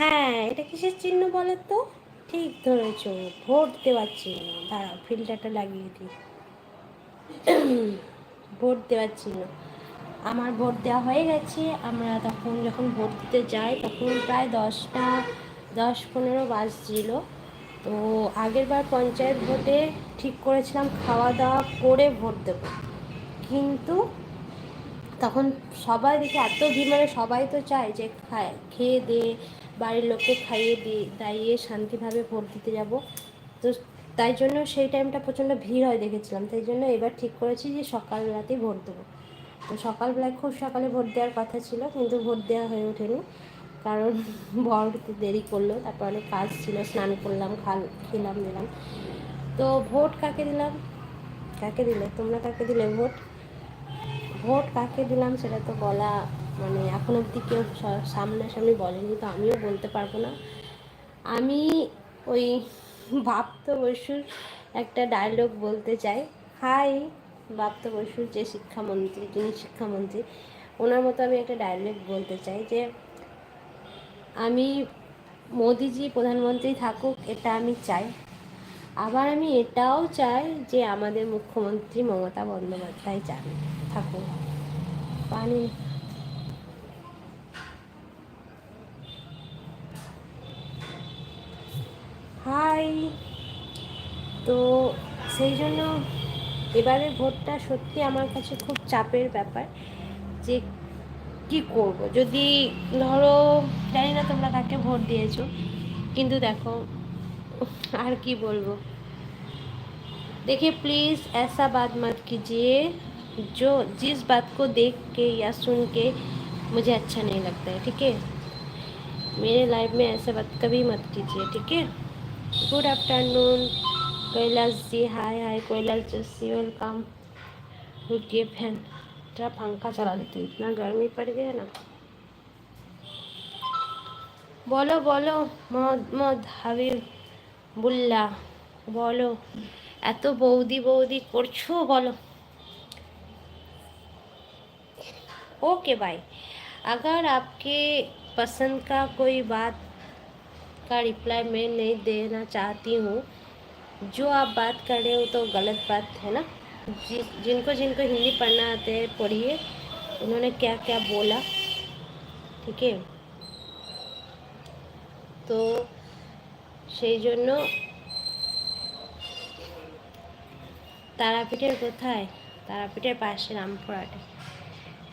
হ্যাঁ এটা কিসের চিহ্ন বলো তো ঠিক ধরেছ, ভোট দেওয়ার চিহ্ন। দাঁড়াও, ফিল্টারটা লাগিয়ে দিই। ভোট দেওয়ার চিহ্ন। আমার ভোট দেওয়া হয়ে গেছে। আমরা তখন যখন ভোট দিতে যাই, তখন প্রায় দশটা দশ পনেরো বাজছিল। তো আগের বার পঞ্চায়েত ভোটে ঠিক করেছিলাম খাওয়া দাওয়া করে ভোট দেবো। কিন্তু তখন সবাই দেখে এত ভিড় মানে সবাই তো চায় যে খায়, খেয়ে দিয়ে বাড়ির লোককে খাইয়ে দিয়ে দাইয়ে শান্তিভাবে ভোট দিতে যাব। তো তাই জন্য সেই টাইমটা প্রচণ্ড ভিড় হয় দেখেছিলাম। তাই জন্য এবার ঠিক করেছি যে সকালবেলাতেই ভোট দেবো। তো সকালবেলায় খুব সকালে ভোট দেওয়ার কথা ছিল, কিন্তু ভোট দেওয়া হয়ে ওঠেনি। কারণ বর দেরি করল, তারপর অনেক কাজ ছিল, স্নান করলাম, খাল খেলাম, দিলাম। তো ভোট কাকে দিলাম? কাকে দিলে? তোমরা কাকে দিলে ভোট? ভোট কাকে দিলাম সেটা তো বলা মানে এখন অবধি কেউ সামনাসামনি বলেনি, তো আমিও বলতে পারব না। আমি ওই বাপ্ত বসুর একটা ডায়লগ বলতে চাই। হাই বাপ্ত বসুর যে শিক্ষামন্ত্রী, যিনি শিক্ষামন্ত্রী, ওনার মতো আমি একটা ডায়লগ বলতে চাই যে, আমি মোদিজি প্রধানমন্ত্রী থাকুক, এটা আমি চাই। আবার আমি এটাও চাই যে আমাদের মুখ্যমন্ত্রী মমতা বন্দ্যোপাধ্যায় চান থাকো। পানি। হাই। তো সেই জন্য এবারে ভোটটা সত্যি আমার কাছে খুব চাপের ব্যাপার যে কি করব। যদি ধরো, জানি না তোমরা কাকে ভোট দিয়েছ, কিন্তু দেখো, আর কি বলব। देखिए प्लीज़ বাদ बात কি যে जो जिस बात को देख के या सुन के मुझे अच्छा नहीं लगता है ठीक है मेरे लाइफ में ऐसा बात कभी मत कीजिए ठीक है good afternoon Kailash ji hi hi Kailash जैसी वेलकम रुकिए फैन जरा पंखा चला देती हूँ इतना गर्मी पड़ गया ना বলো বলো মোহাম্মদ হাবিবুল্লাহ বলো এত বৌদি বৌদি করছো বলো ओके भाई अगर आपके पसंद का कोई बात का रिप्लाई मैं नहीं देना चाहती हूँ जो आप बात कर रहे हो तो गलत बात है ना जि, जिनको जिनको हिंदी पढ़ना आते हैं पढ़िए उन्होंने क्या क्या बोला ठीक है তো সেই জন্য তারাপীঠের কোথায় তারাপীঠের পাশে রামপুরহাটে